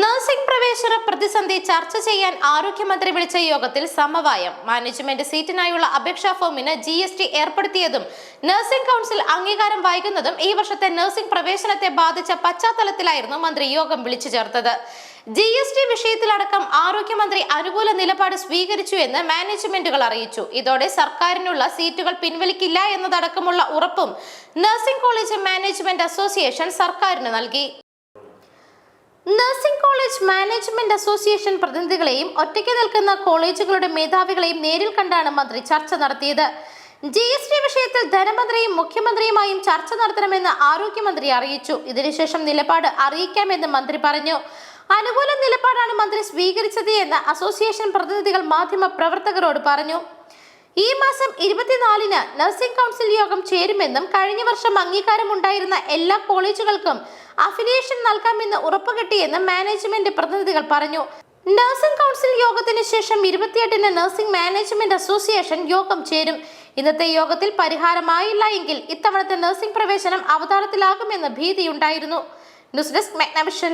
Nursing പ്രവേശന പ്രതിസന്ധി ചർച്ച ചെയ്യാൻ ആരോഗ്യമന്ത്രി വിളിച്ച യോഗത്തിൽ സമവായം. മാനേജ്മെന്റ് സീറ്റിനായുള്ള അപേക്ഷാ ഫോമിന് ജി എസ് ടി ഏർപ്പെടുത്തിയതും നഴ്സിംഗ് കൗൺസിൽ അംഗീകാരം വൈകുന്നതും ഈ വർഷത്തെ നഴ്സിംഗ് പ്രവേശനത്തെ ബാധിച്ച പശ്ചാത്തലത്തിലായിരുന്നു മന്ത്രി യോഗം വിളിച്ചു ചേർത്തത്. ജി എസ് ടി വിഷയത്തിലടക്കം ആരോഗ്യമന്ത്രി അനുകൂല നിലപാട് സ്വീകരിച്ചു എന്ന് മാനേജ്മെന്റുകൾ അറിയിച്ചു. ഇതോടെ സർക്കാരിനുള്ള സീറ്റുകൾ പിൻവലിക്കില്ല എന്നതടക്കമുള്ള ഉറപ്പും നഴ്സിംഗ് കോളേജ് മാനേജ്മെന്റ് അസോസിയേഷൻ സർക്കാരിന് നൽകി. നഴ്സിംഗ് കോളേജ് മാനേജ്മെന്റ് അസോസിയേഷൻ പ്രതിനിധികളെയും ഒറ്റയ്ക്ക് നിൽക്കുന്ന കോളേജുകളുടെ മേധാവികളെയും നേരിൽ കണ്ടാണ് മന്ത്രി ചർച്ച നടത്തിയത്. ജി എസ് ടി വിഷയത്തിൽ ധനമന്ത്രിയും മുഖ്യമന്ത്രിയുമായും ചർച്ച നടത്തണമെന്ന് ആരോഗ്യമന്ത്രി അറിയിച്ചു. ഇതിനുശേഷം നിലപാട് അറിയിക്കാമെന്ന് മന്ത്രി പറഞ്ഞു. അനുകൂല നിലപാടാണ് മന്ത്രി സ്വീകരിച്ചത് എന്ന് അസോസിയേഷൻ പ്രതിനിധികൾ മാധ്യമ പ്രവർത്തകരോട് പറഞ്ഞു. ഈ മാസം ഇരുപത്തിനാലിന് നഴ്സിംഗ് കൗൺസിൽ യോഗം ചേരുമെന്നും കഴിഞ്ഞ വർഷം അംഗീകാരമുണ്ടായിരുന്ന എല്ലാ കോളേജുകൾക്കും അഫിലിയേഷൻ നൽകാമെന്ന് ഉറപ്പുകിട്ടിയെന്നും മാനേജ്മെന്റ് പ്രതിനിധികൾ പറഞ്ഞു. നഴ്സിംഗ് കൗൺസിൽ യോഗത്തിന് ശേഷം ഇരുപത്തിയെട്ടിന് നഴ്സിംഗ് മാനേജ്മെന്റ് അസോസിയേഷൻ യോഗം ചേരും. ഇന്നത്തെ യോഗത്തിൽ പരിഹാരമായില്ല എങ്കിൽ ഇത്തവണത്തെ നഴ്സിംഗ് പ്രവേശനം അവതാരത്തിലാകുമെന്ന് ഭീതിയുണ്ടായിരുന്നു. News desk മെഗ്നവിഷൻ.